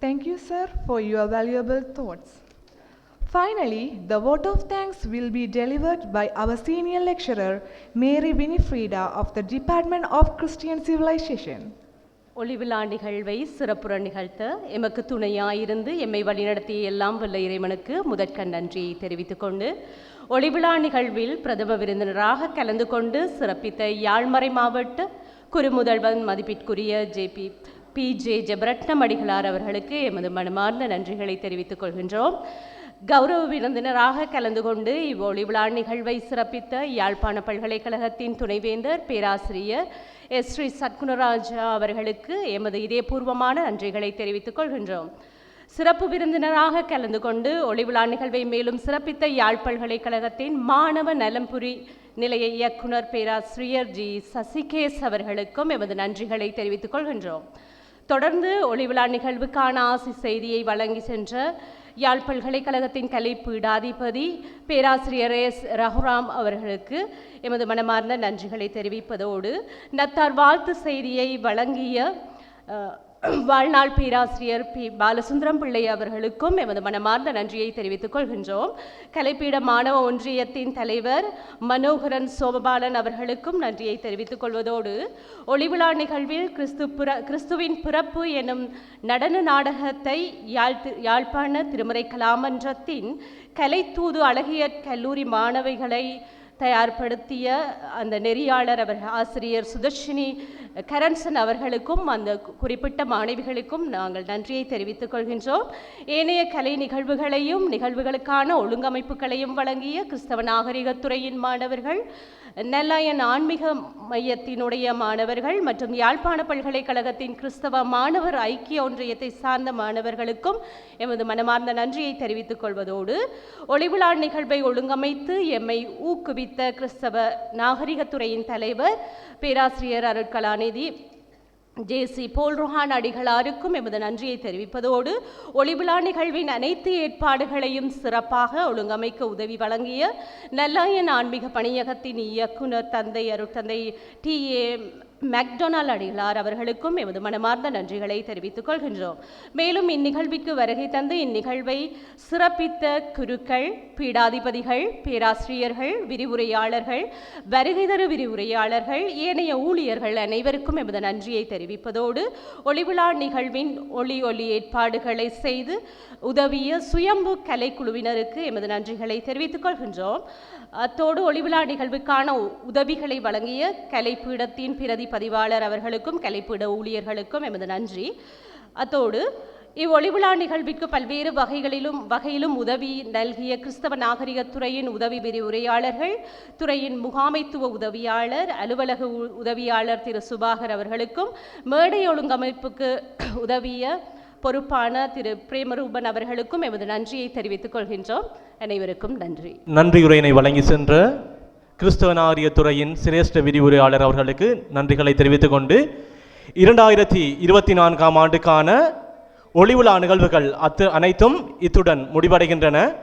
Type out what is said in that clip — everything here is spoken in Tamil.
Thank you, sir, for your valuable thoughts. Finally, the vote of thanks will be delivered by our senior lecturer, Mary Winifreda of the Department of Christian Civilization. ஒளிவிழா நிகழ்வை சிறப்புற நிகழ்த்த எமக்கு துணையாயிருந்து எம்மை வழிநடத்திய எல்லாம் வல்ல இறைவனுக்கு முதற்கண் நன்றியை தெரிவித்துக் கொண்டு ஒளிவிழா நிகழ்வில் பிரதம விருந்தினராக கலந்து கொண்டு சிறப்பித்த யாழ்மறை மாவட்ட குறுமுதல்வன் மதிப்பிற்குரிய ஜேபி பி. ஜே. ஜெபரட்னம் அடிகளார் அவர்களுக்கு எமது மனமார்ந்த நன்றிகளை தெரிவித்துக் கொள்கின்றோம். கௌரவ விருந்தினராக கலந்து கொண்டு இவ்வொளி விழா நிகழ்வை சிறப்பித்த யாழ்ப்பாண பல்கலைக்கழகத்தின் துணைவேந்தர் பேராசிரியர் எஸ். ஸ்ரீ. சத்குணராஜா அவர்களுக்கு எமது இதயபூர்வமான நன்றிகளை தெரிவித்துக் கொள்கின்றோம். சிறப்பு விருந்தினராக கலந்து கொண்டு ஒளிவிழா நிகழ்வை மேலும் சிறப்பித்த யாழ் பல்கலைக்கழகத்தின் மாணவ நலம்புரி நிலைய இயக்குனர் பேராசிரியர் ஜி. சசிகேஸ் அவர்களுக்கும் எமது நன்றிகளை தெரிவித்துக் கொள்கின்றோம். தொடர்ந்து ஒளிவிழா நிகழ்வுக்கான ஆசி செய்தியை வழங்கி சென்ற யாழ் பல்கலைக்கழகத்தின் கலை பீடாதிபதி பேராசிரியர் எஸ். ரகுராம் அவர்களுக்கு எமது மனமார்ந்த நன்றிகளை தெரிவிப்பதோடு நத்தார் வாழ்த்து செய்தியை வழங்கிய வாழ்நாள் பேராசிரியர் பி. பாலசுந்தரம் பிள்ளை அவர்களுக்கும் எமது மனமார்ந்த நன்றியை தெரிவித்துக் கொள்கின்றோம். கலைப்பீட மாணவ ஒன்றியத்தின் தலைவர் மனோகரன் சோமபாலன் அவர்களுக்கும் நன்றியை தெரிவித்துக் கொள்வதோடு ஒளிவிழா நிகழ்வில் கிறிஸ்து புற கிறிஸ்துவின் பிறப்பு எனும் நடன நாடகத்தை யாழ் யாழ்ப்பாண திருமறை கலாமன்றத்தின் கலைத்தூது அழகிய கல்லூரி மாணவிகளை தயார்படுத்திய அந்த நெறியாளர் அவர் ஆசிரியர் சுதர்ஷினி கரன்சன் அவர்களுக்கும் அந்த குறிப்பிட்ட மாணவிகளுக்கும் நாங்கள் நன்றியை தெரிவித்துக் கொள்கின்றோம். ஏனைய கலை நிகழ்வுகளையும் நிகழ்வுகளுக்கான ஒழுங்கமைப்புகளையும் வழங்கிய கிறிஸ்தவ நாகரிகத்துறையின் மாணவர்கள் நெல்லாயன் ஆன்மீக மையத்தினுடைய மாணவர்கள் மற்றும் யாழ்ப்பாண பல்கலைக்கழகத்தின் கிறிஸ்தவ மாணவர் ஐக்கிய ஒன்றியத்தை சார்ந்த மாணவர்களுக்கும் எமது மனமார்ந்த நன்றியை தெரிவித்துக் கொள்வதோடு ஒளிவிழா நிகழ்வை ஒழுங்கமைத்து எம்மை ஊக்குவித்த கிறிஸ்தவ நாகரிகத்துறையின் தலைவர் பேராசிரியர் அருட்கலாநிதி ஜேசி போல் ருஹான் அடிகளாருக்கும் எமது நன்றியை தெரிவிப்பதோடு ஒளிவிழா நிகழ்வின் அனைத்து ஏற்பாடுகளையும் சிறப்பாக ஒழுங்கமைக்க உதவி வழங்கிய நல்லாயன் ஆன்மீக பணியகத்தின் இயக்குனர் தந்தை அருட்தந்தை டி ஏ மெக்டொனால்ட் அடிகளார் அவர்களுக்கும் எமது மனமார்ந்த நன்றிகளை தெரிவித்துக் கொள்கின்றோம். மேலும் இந்நிகழ்விற்கு வருகை தந்து இந்நிகழ்வை சிறப்பித்த குருக்கள் பீடாதிபதிகள் பேராசிரியர்கள் விரிவுரையாளர்கள் வருகை தரு விரிவுரையாளர்கள் ஏனைய ஊழியர்கள் அனைவருக்கும் எமது நன்றியை தெரிவிப்பதோடு ஒளிவிழா நிகழ்வின் ஒளி ஒளி ஏற்பாடுகளை செய்து உதவிய சுயம்பு கலைக்குழுவினருக்கு எமது நன்றிகளை தெரிவித்துக் கொள்கின்றோம். அத்தோடு ஒளிவிழா நிகழ்வுக்கான உ- உதவிகளை வழங்கிய கலைப்பீடத்தின் பிரதி பதிவாளர் அவர்களுக்கும் கலைப்பிட ஊழியர்களுக்கும் எமது நன்றி. அத்தோடு இவ்வொளிவிழா நிகழ்விற்கு பல்வேறு வகைகளிலும் வகையிலும் உதவி நல்கிய கிறிஸ்தவ நாகரிகத் துறையின் உதவி விரிவுரையாளர்கள் துறையின் முகாமைத்துவ உதவியாளர் அலுவலக உதவியாளர் திரு சுபாகர் அவர்களுக்கும் மேடை ஒழுங்கமைப்புக்கு உதவிய பொறுப்பான திரு பிரேமரூபன் அவர்களுக்கும் எமது நன்றியை தெரிவித்துக் கொள்கின்றோம். அனைவருக்கும் நன்றி. நன்றியுரையினை வழங்கி சென்ற கிறிஸ்தவனாரிய துறையின் சிரேஷ்ட விரிவுரையாளர் அவர்களுக்கு நன்றிகளை தெரிவித்துக் கொண்டு இரண்டாயிரத்தி இருபத்தி நான்காம் ஆண்டுக்கான ஒளிவிழா நிகழ்வுகள் அத்து அனைத்தும் இத்துடன் முடிவடைகின்றன.